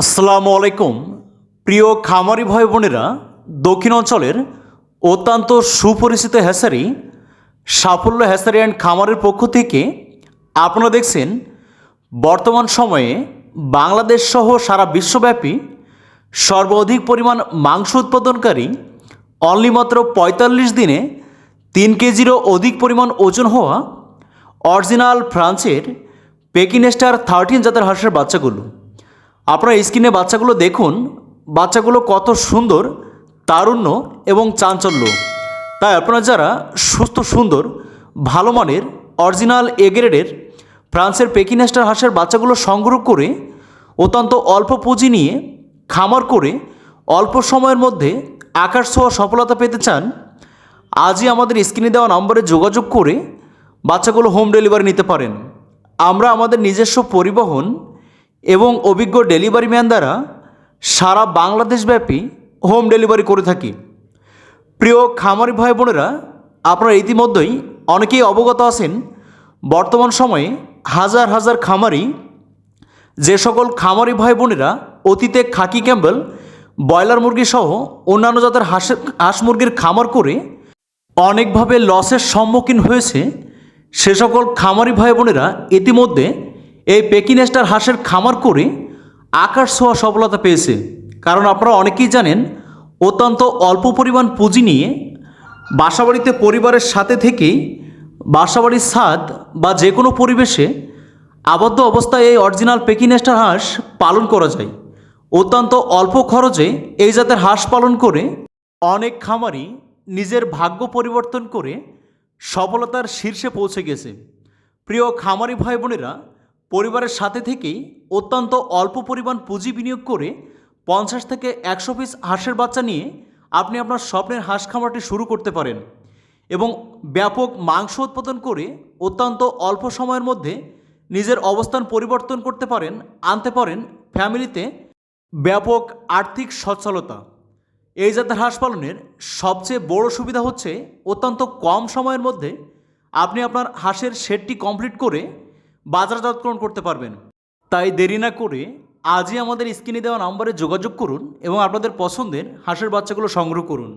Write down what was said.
আসসালামু আলাইকুম। প্রিয় খামারি ভাই বোনেরা, দক্ষিণ অঞ্চলের অত্যন্ত সুপরিচিত হ্যাসারি, সাফল্য হ্যাসারি অ্যান্ড খামারের পক্ষ থেকে আপনারা দেখছেন বর্তমান সময়ে বাংলাদেশ সহ সারা বিশ্বব্যাপী সর্বাধিক পরিমাণ মাংস উৎপাদনকারী অনলি মাত্র পঁয়তাল্লিশ দিনে তিন কেজিরও অধিক পরিমাণ ওজন হওয়া অরিজিনাল ফ্রান্সের পেকিনেস্টার থার্টিন জাতের হাঁসের বাচ্চাগুলো। আপনারা স্ক্রিনে বাচ্চাগুলো দেখুন, বাচ্চাগুলো কত সুন্দর, তারুণ্য এবং চাঞ্চল্য। তাই আপনারা যারা সুস্থ, সুন্দর, ভালো মানের, অরিজিনাল এগ্রেডের গ্রেডের ফ্রান্সের পেকিনেস্টার হাঁসের বাচ্চাগুলো সংগ্রহ করে অত্যন্ত অল্প পুঁজি নিয়ে খামার করে অল্প সময়ের মধ্যে আকাশ ছোঁয়া সফলতা পেতে চান, আজই আমাদের স্ক্রিনে দেওয়া নম্বরে যোগাযোগ করে বাচ্চাগুলো হোম ডেলিভারি নিতে পারেন। আমরা আমাদের নিজস্ব পরিবহন এবং অভিজ্ঞ ডেলিভারি ম্যান দ্বারা সারা বাংলাদেশব্যাপী হোম ডেলিভারি করে থাকি। প্রিয় খামারি ভাই বোনেরা, আপনারা ইতিমধ্যেই অনেকেই অবগত আছেন, বর্তমান সময়ে হাজার হাজার খামারি, যে সকল খামারি ভাই বোনেরা অতীতে খাকি ক্যাম্বেল, ব্রয়লার মুরগি সহ অন্যান্য জাতের হাঁসের হাঁস মুরগির খামার করে অনেকভাবে লসের সম্মুখীন হয়েছে, সে সকল খামারি ভাই বোনেরা ইতিমধ্যে এই পেকিনেস্টার হাঁসের খামার করে আকাশ ছোঁয়া সফলতা পেয়েছে। কারণ আপনারা অনেকেই জানেন, অত্যন্ত অল্প পরিমাণ পুঁজি নিয়ে বাসাবাড়িতে পরিবারের সাথে থেকেই বাসাবাড়ির স্বাদ বা যে কোনো পরিবেশে আবদ্ধ অবস্থায় এই অরিজিনাল পেকিনেস্টার হাঁস পালন করা যায়। অত্যন্ত অল্প খরচে এই জাতের হাঁস পালন করে অনেক খামারি নিজের ভাগ্য পরিবর্তন করে সফলতার শীর্ষে পৌঁছে গেছে। প্রিয় খামারি ভাই বোনেরা পরিবারের সাথে থেকেই অত্যন্ত অল্প পরিমাণ পুঁজি বিনিয়োগ করে পঞ্চাশ থেকে একশো পিস হাঁসের বাচ্চা নিয়ে আপনি আপনার স্বপ্নের হাঁস খামারটি শুরু করতে পারেন এবং ব্যাপক মাংস উৎপাদন করে অত্যন্ত অল্প সময়ের মধ্যে নিজের অবস্থান পরিবর্তন করতে পারেন, আনতে পারেন ফ্যামিলিতে ব্যাপক আর্থিক সচ্ছলতা। এই জাতের হাঁস পালনের সবচেয়ে বড় সুবিধা হচ্ছে অত্যন্ত কম সময়ের মধ্যে আপনি আপনার হাঁসের শেডটি কমপ্লিট করে বাজারজাতকরণ করতে পারবেন। তাই দেরি না করে আজই আমাদের স্ক্রিনে দেওয়া নম্বরে যোগাযোগ করুন এবং আপনাদের পছন্দের হাঁসের বাচ্চাগুলো সংগ্রহ করুন।